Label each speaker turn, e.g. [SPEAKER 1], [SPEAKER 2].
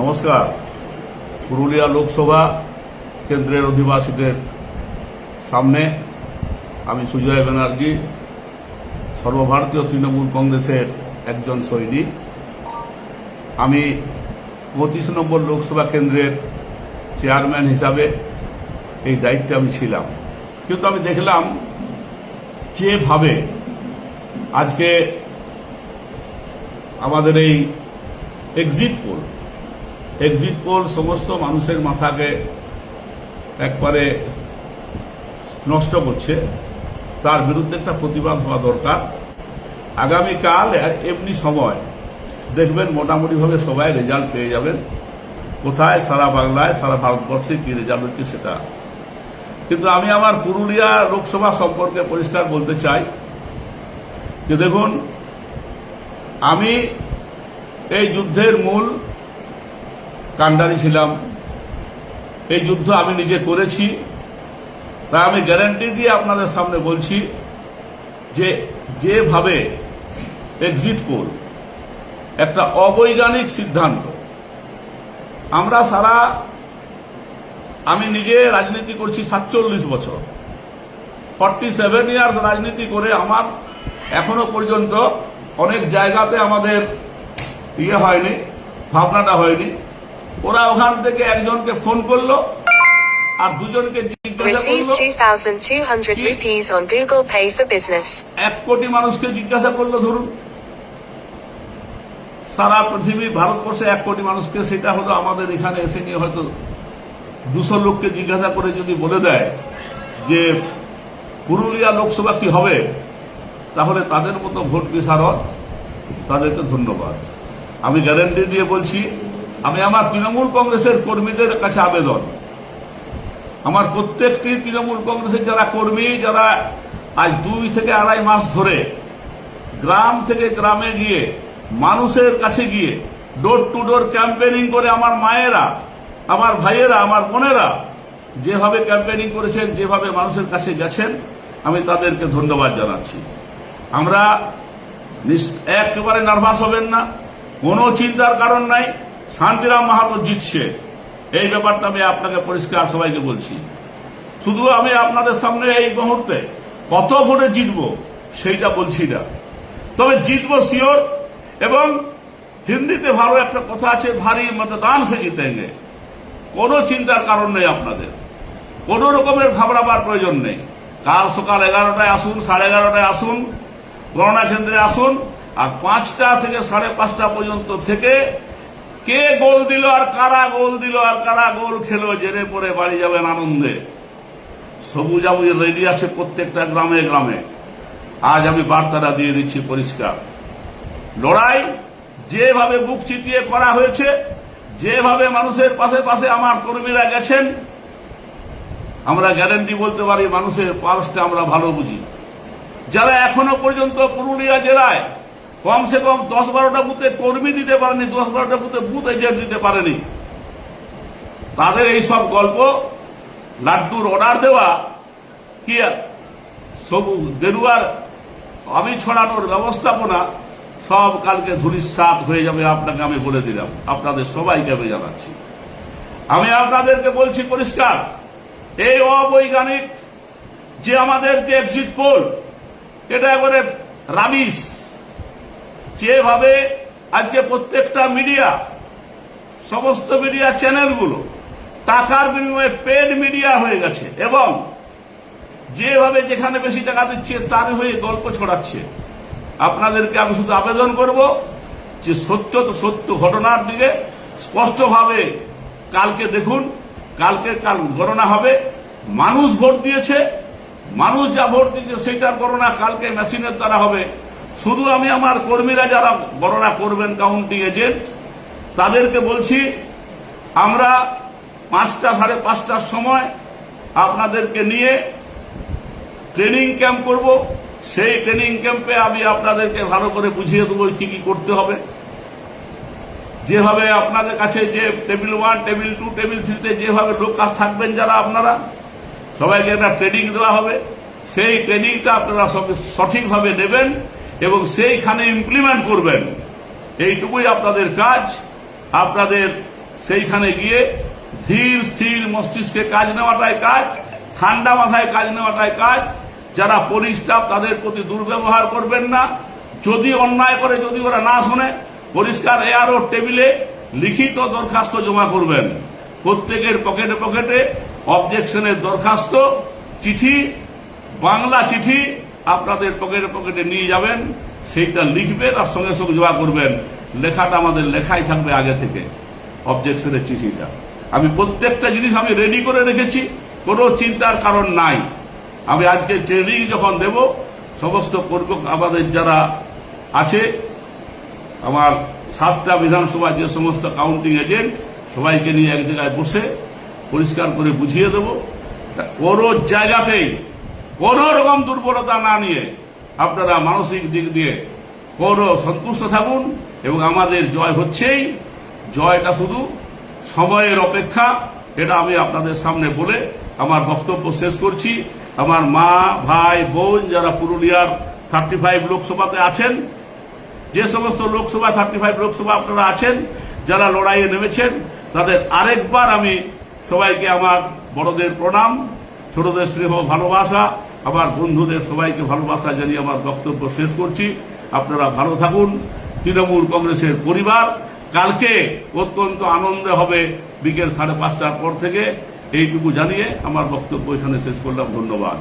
[SPEAKER 1] নমস্কার। পুরুলিয়া লোকসভা কেন্দ্রের অধিবাসীদের সামনে আমি সুজয় ব্যানার্জি, সর্বভারতীয় তৃণমূল কংগ্রেসের একজন সৈনিক। আমি পঁচিশ নম্বর লোকসভা কেন্দ্রের চেয়ারম্যান হিসাবে এই দায়িত্বে আমি ছিলাম। কিন্তু আমি দেখলাম যেভাবে আজকে আমাদের এই এক্সিট পোল এক্সিট পোল সমস্ত মানুষের মাথাকে একবারে নষ্ট করছে। তার বিরুদ্ধে একটা প্রতিবাদ হওয়া দরকার। আগামীকাল এমনি সময় দেখবেন মোটামুটিভাবে সবাই রেজাল্ট পেয়ে যাবেন। কোথায়, সারা বাংলায়, সারা ভারতবর্ষে কি রেজাল্ট হচ্ছে সেটা। কিন্তু আমি আমার পুরুলিয়া লোকসভা সম্পর্কে পরিষ্কার বলতে চাই যে দেখুন, আমি এই যুদ্ধের মূল কাণ্ডারি ছিলাম। এই যুদ্ধ আমি নিজে করেছি। তাই আমি গ্যারান্টি দিয়ে আপনাদের সামনে বলছি যে যেভাবে এক্সিট পোল একটা অবৈজ্ঞানিক সিদ্ধান্ত, আমরা সারা, আমি নিজে রাজনীতি করছি সাতচল্লিশ বছর। ফর্টি সেভেন ইয়ার্স রাজনীতি করে আমার এখনও পর্যন্ত অনেক জায়গাতে আমাদের ইয়ে হয়নি, ভাবনাটা হয়নি। ওরা ওখান থেকে একজনকে ফোন করল আর দুজনকে জিজ্ঞাসা করল
[SPEAKER 2] 2,200 rupees on Google Pay for Business.
[SPEAKER 1] এক কোটি মানুষকে জিজ্ঞাসা করল ধরুন সারা পৃথিবী ভারতবর্ষে এক কোটি মানুষকে সেটা হলো আমাদের এখানে এসে নিয়ে হয়তো দুশো লোককে জিজ্ঞাসা করে যদি বলে দেয় যে পুরুলিয়া লোকসভা কি হবে তাহলে তাদের মতো ভোট বিশারদ তাদেরকে ধন্যবাদ আমি গ্যারেন্টি দিয়ে বলছি আমি আমার তৃণমূল কংগ্রেসের কর্মীদের কাছে আবেদন। আমার প্রত্যেকটি তৃণমূল কংগ্রেসের যারা কর্মী, যারা আজ দুই থেকে আড়াই মাস ধরে গ্রাম থেকে গ্রামে গিয়ে, মানুষের কাছে গিয়ে ডোর টু ডোর ক্যাম্পেনিং করে আমার মায়েরা, আমার ভাইয়েরা, আমার বোনেরা যেভাবে ক্যাম্পেনিং করেছেন, যেভাবে মানুষের কাছে গেছেন, আমি তাদেরকে ধন্যবাদ জানাচ্ছি। আমরা একেবারে নার্ভাস হবেন না। কোনো চিন্তার কারণ নাই। শান্তিরাম মাহাতো জিতছে। এই ব্যাপারটা আমি আপনাকে পরিষ্কার সবাইকে বলছি। শুধু আমি আপনাদের সামনে এই মুহূর্তে কত ভোটে জিতব সেইটা বলছি না। তবে জিতব শিওর, এবং হিন্দিতে ভালো একটা কথা আছে, ভারী মতদান সে জিতেঙ্গে। কোনো চিন্তার কারণ নেই আপনাদের। কোনো রকমের ঘাবড়াবার প্রয়োজন নেই। কাল সকাল এগারোটায় আসুন, সাড়ে এগারোটায় আসুন, গণনা কেন্দ্রে আসুন, আর পাঁচটা থেকে সাড়ে পাঁচটা পর্যন্ত থেকে কে গোল দিল আর কারা গোল দিল আর কারা গোল খেলো, জেনে পরে বাড়ি যাবেন আনন্দে। সবুজ আবুজ রেডি আছে প্রত্যেকটা গ্রামে গ্রামে। আজ আমি বার্তাটা দিয়ে দিচ্ছি পরিষ্কার। লড়াই যেভাবে বুক চিতিয়ে করা হয়েছে, যেভাবে মানুষের পাশে পাশে আমার কর্মীরা গেছেন, আমরা গ্যারেন্টি বলতে পারি মানুষের পালসটা আমরা ভালো বুঝি। যারা এখনও পর্যন্ত পুরুলিয়া জেলায় কমসে কম দশ বারোটা বুথে কর্মী দিতে পারেনি, দশ বারোটা বুথে বুথ এজেন্ট দিতে পারেনি। তাদের এই সব গল্প, লাড্ডুর অর্ডার দেওয়া, কি সবু গেরুয়ার আমি ছড়ানোর ব্যবস্থাপনা, সব কালকে ধুলিস্বাদ হয়ে যাবে আপনাকে আমি বলে দিলাম। আপনাদের সবাইকে আমি জানাচ্ছি। আমি আপনাদেরকে বলছি পরিষ্কার, এই অবৈজ্ঞানিক যে আমাদের যে এক্সিট পোল এটা একবারে রাবিশ যেভাবে আজকে প্রত্যেকটা মিডিয়া, সমস্ত মিডিয়া চ্যানেলগুলো, টাকার বিনিময়ে পেড মিডিয়া হয়ে গেছে এবং যেভাবে যেখানে বেশি টাকা দিচ্ছে তার হয়ে গল্প ছড়াচ্ছে। আপনাদেরকে আমি শুধু আবেদন করব যে সত্য তো সত্য ঘটনার দিকে স্পষ্টভাবে কালকে দেখুন, কালকে কাল গণনা হবে। মানুষ ভোট দিয়েছে, মানুষ যা ভোট দিয়েছে সেটার গণনা কালকে মেশিনের দ্বারা হবে। শুধু আমি আমার কর্মীরা যারা গণনা করবেন কাউন্টিং এজেন্ট তাদেরকে বলছি, আমরা পাঁচটা সাড়ে পাঁচটার সময় আপনাদেরকে নিয়ে ট্রেনিং ক্যাম্প করব। সেই ট্রেনিং ক্যাম্পে আমি আপনাদেরকে ভালো করে বুঝিয়ে দেবো কি কি করতে হবে। যেভাবে আপনাদের কাছে যে table one table two table থ্রিতে যেভাবে লোক থাকবেন যারা আপনারা, সবাইকে একটা ট্রেনিং দেওয়া হবে। সেই ট্রেনিংটা আপনারা সঠিকভাবে নেবেন। এবং সেইখানে ইমপ্লিমেন্ট করবেন। এইটুকুই আপনাদের কাজ। আপনাদের সেইখানে গিয়ে ধীর, স্থির মস্তিষ্কে কাজ নেওয়াটাই কাজ, ঠান্ডা মাথায় কাজ নেওয়াটাই কাজ। যারা স্টাফ তাদের প্রতি দুর্ব্যবহার করবেন না। যদি অন্যায় করে, যদি ওরা না শোনে, পরিষ্কার এআরও টেবিলে লিখিত দরখাস্ত জমা করবেন। প্রত্যেকের পকেটে পকেটে অবজেকশনের দরখাস্ত, চিঠি, বাংলা চিঠি আপনাদের পকেটে পকেটে নিয়ে যাবেন, সেইটা লিখবেন আর সঙ্গে সঙ্গে জমা করবেন। লেখাটা আমাদের লেখাই থাকবে আগে থেকে অবজেকশনের চিঠিটা। আমি প্রত্যেকটা জিনিস আমি রেডি করে রেখেছি, কোনো চিন্তার কারণ নাই। আমি আজকে ট্রেনিং যখন দেব, সমস্ত কর্ম আমাদের যারা আছে, আমার সাতটা বিধানসভা যে সমস্ত কাউন্টিং এজেন্ট সবাইকে নিয়ে এক জায়গায় বসে পরিষ্কার করে বুঝিয়ে দেব। কোনো জায়গাতেই কোনো রকম দুর্বলতা না নিয়ে আপনারা মানসিক দিক দিয়ে কোনো সন্তুষ্ট থাকুন এবং আমাদের জয় হচ্ছেই। জয়টা শুধু সময়ের অপেক্ষা, এটা আমি আপনাদের সামনে বলে আমার বক্তব্য শেষ করছি। আমার মা, ভাই, বোন যারা পুরুলিয়ার থার্টি ফাইভ লোকসভাতে আছেন, যে সমস্ত লোকসভা থার্টি ফাইভ লোকসভা আপনারা আছেন, যারা লড়াইয়ে নেমেছেন, তাদের আরেকবার আমি সবাইকে আমার বড়দের প্রণাম। ছোটদের স্নেহ, ভালোবাসা। আমার বন্ধুদের সবাইকে ভালোবাসা জানিয়ে আমার বক্তব্য শেষ করছি। আপনারা ভালো থাকুন। তৃণমূল কংগ্রেসের পরিবার, কালকে অত্যন্ত আনন্দে হবে বিকেল সাড়ে পাঁচটার পর থেকে। এইটুকু জানিয়ে আমার বক্তব্য এখানে শেষ করলাম। ধন্যবাদ।